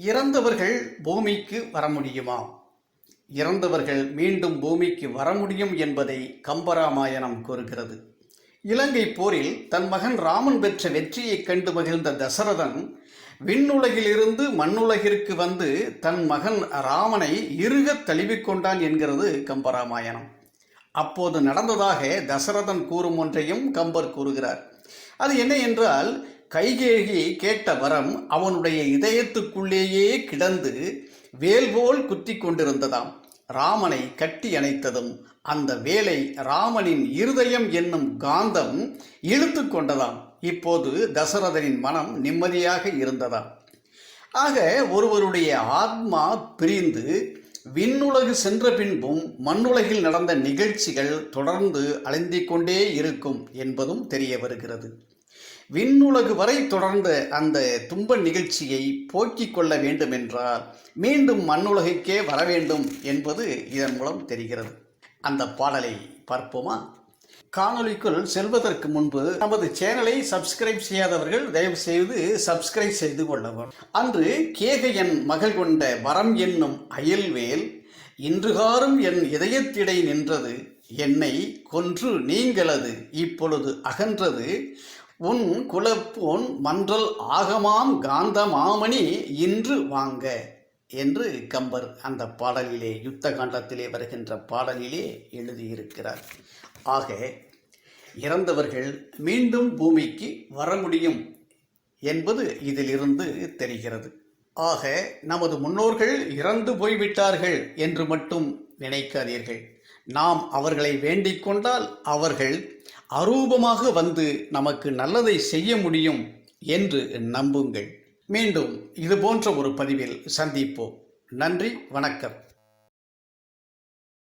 இறந்தவர்கள் பூமிக்கு வர முடியுமா? இறந்தவர்கள் மீண்டும் பூமிக்கு வர முடியும் என்பதை கம்பராமாயணம் கூறுகிறது. இலங்கை போரில் தன் மகன் ராமன் பெற்ற வெற்றியைக் கண்டு மகிழ்ந்த தசரதன் விண்ணுலகிலிருந்து மண்ணுலகிற்கு வந்து தன் மகன் ராமனை இறுகத் தழுவிக்கொண்டான் என்கிறது கம்பராமாயணம். அப்போது நடந்ததாக தசரதன் கூறும் ஒன்றையும் கம்பர் கூறுகிறார். அது என்ன என்றால் கைகேகி கேட்ட வரம் அவனுடைய இதயத்துக்குள்ளேயே கிடந்து வேல்போல் குத்தி கொண்டிருந்ததாம். ராமனை கட்டி அணைத்ததும் அந்த வேலை ராமனின் இருதயம் என்னும் காந்தம் இழுத்து கொண்டதாம். இப்போது தசரதனின் மனம் நிம்மதியாக இருந்ததாம். ஆக ஒருவருடைய ஆத்மா பிரிந்து விண்ணுலகு சென்ற பின்பும் மண்ணுலகில் நடந்த நிகழ்ச்சிகள் தொடர்ந்து அலைந்திக் கொண்டே இருக்கும் என்பதும் தெரிய வருகிறது. விண்ணுலகு வரை தொடர்ந்த அந்த துன்ப நிகழ்ச்சியை போக்கிக் கொள்ள வேண்டுமென்றால் மீண்டும் மண்ணுலகைக்கே வர வேண்டும் என்பது இதன் மூலம் தெரிகிறது. அந்த பாடலை பார்ப்போமா? காணொளிக்குள் செல்வதற்கு முன்பு நமது சேனலை சப்ஸ்கிரைப் செய்யாதவர்கள் தயவு செய்து சப்ஸ்கிரைப் செய்து கொள்ளவும். அன்று கேகையன் மகள் கொண்ட வரம் என்னும் அயல்வேல் இன்றுகாரும் என் இதயத்திடை நின்றது என்னை கொன்று நீங்களது இப்பொழுது அகன்றது உன் குலப்போன் மன்றல் ஆகமாம் காந்த மாமணி இன்று வாங்க என்று கம்பர் அந்த பாடலிலே யுத்த காண்டத்திலே வருகின்ற பாடலிலே எழுதியிருக்கிறார். ஆக இறந்தவர்கள் மீண்டும் பூமிக்கு வர முடியும் என்பது இதிலிருந்து தெரிகிறது. ஆக நமது முன்னோர்கள் இறந்து போய்விட்டார்கள் என்று மட்டும் நினைக்காதீர்கள். நாம் அவர்களை வேண்டிக் கொண்டால் அவர்கள் அரூபமாக வந்து நமக்கு நல்லதை செய்ய முடியும் என்று நம்புங்கள். மீண்டும் இது போன்ற ஒரு பதிவில் சந்திப்போம். நன்றி வணக்கம்.